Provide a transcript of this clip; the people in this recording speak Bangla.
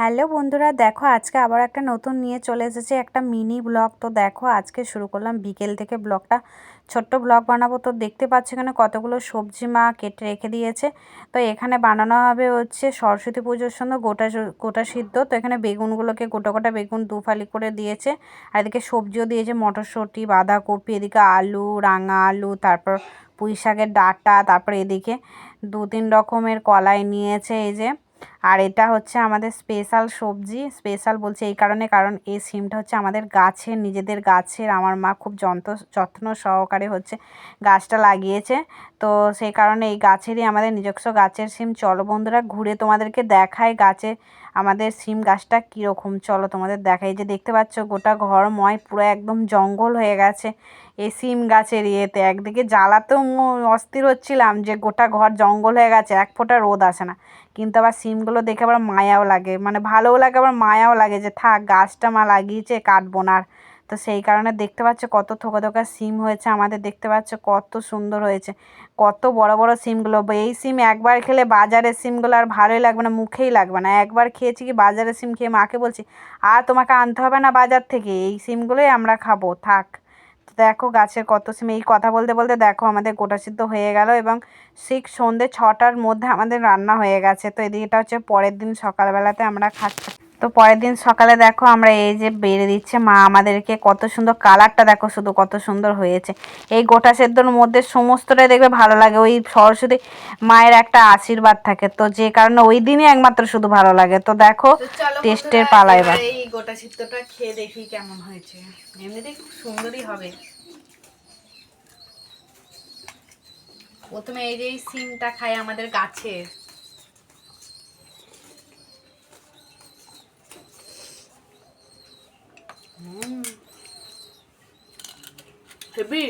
হ্যালো বন্ধুরা, দেখো আজকে আবার একটা নতুন নিয়ে চলে এসেছে একটা মিনি ব্লগ। তো দেখো আজকে শুরু করলাম বিকেল থেকে ব্লগটা। ছোট্ট ব্লগ বানাবো তো দেখতে পাচ্ছ এখানে কতগুলো সবজি মা কেটে রেখে দিয়েছে। তো এখানে বানানো হবে হচ্ছে সরস্বতী পুজোর সঙ্গে গোটা গোটা সিদ্ধ। তো এখানে বেগুনগুলোকে গোটা গোটা বেগুন দু ফালি করে দিয়েছে। আর এদিকে সবজিও দিয়েছে, মটরশুঁটি, বাঁধাকপি, এদিকে আলু, রাঙা আলু, তারপর পুঁই শাকের ডাঁটা, তারপর এদিকে দু তিন রকমের কলাই নিয়েছে এই যে। আর এটা হচ্ছে আমাদের স্পেশাল সবজি। স্পেশাল বলছি এই কারণে, কারণ এই সিমটা হচ্ছে আমাদের গাছের, নিজেদের গাছের। আমার মা খুব যন্ত্র যত্ন সহকারে হচ্ছে গাছটা লাগিয়েছে। তো সেই কারণে এই গাছেরই আমাদের নিজস্ব গাছের সিম। চলো বন্ধুরা, ঘুরে তোমাদেরকে দেখায় গাছে আমাদের সিম গাছটা কীরকম। চলো তোমাদের দেখাই। যে দেখতে পাচ্ছ, গোটা ঘরময়, পুরো একদম জঙ্গল হয়ে গেছে এই সিম গাছের ইয়েতে। একদিকে জ্বালাতেও অস্থির হচ্ছিলাম যে গোটা ঘর জঙ্গল হয়ে গেছে, এক ফোঁটা রোদ আসে না। কিন্তু আবার সিমগুলো দেখে আবার মায়াও লাগে। মানে ভালোও লাগে, আবার মায়াও লাগে যে, থাক, গাছটা মা লাগিয়েছে, কাটবো না আর। তো সেই কারণে দেখতে পাচ্ছ কত থোকা থোকা সিম হয়েছে আমাদের, দেখতে পাচ্ছ কত সুন্দর হয়েছে। কত বড় বড় সিমগুলো এই সিম একবার খেলে বাজারের সিমগুলো আর ভালোই লাগবে না, মুখেই লাগবে না। একবার খেয়েছি কি বাজারের সিম খেয়ে মাকে বলছি, আর তোমাকে আনতে হবে না বাজার থেকে, এই সিমগুলোই আমরা খাব, থাক। দেখো গাছের কত সিম, এই কথা বলতে বলতে দেখো আমাদের গোটা সিদ্ধ হয়ে গেল এবং ঠিক সন্ধ্যে ছটার মধ্যে আমাদের রান্না হয়ে গেছে। তো এদিকে এটা হচ্ছে পরের দিন সকালবেলাতে আমরা খাচ্ছি। তো পরের দিন সকালে দেখো আমরা এই যে বেড়ে দিচ্ছে মা আমাদেরকে কত সুন্দর কালারটা দেখো শুধু কত সুন্দর হয়েছে। এই গোটা সেদ্ধর মধ্যে সমস্তটাই দেখবে ভালো লাগে ওই সরস্বতী মায়ের একটা আশীর্বাদ থাকে। তো যে কারণে ওই দিনই একমাত্র শুধু ভালো লাগে। তো দেখো টেস্টের পালা এবার এই গোটা সিদ্ধটা খেয়ে দেখি কেমন হয়েছে। এমনিতে খুব সুন্দরই হবে। প্রথমে এই যে সিমটা খাই আমাদের গাছের হেবি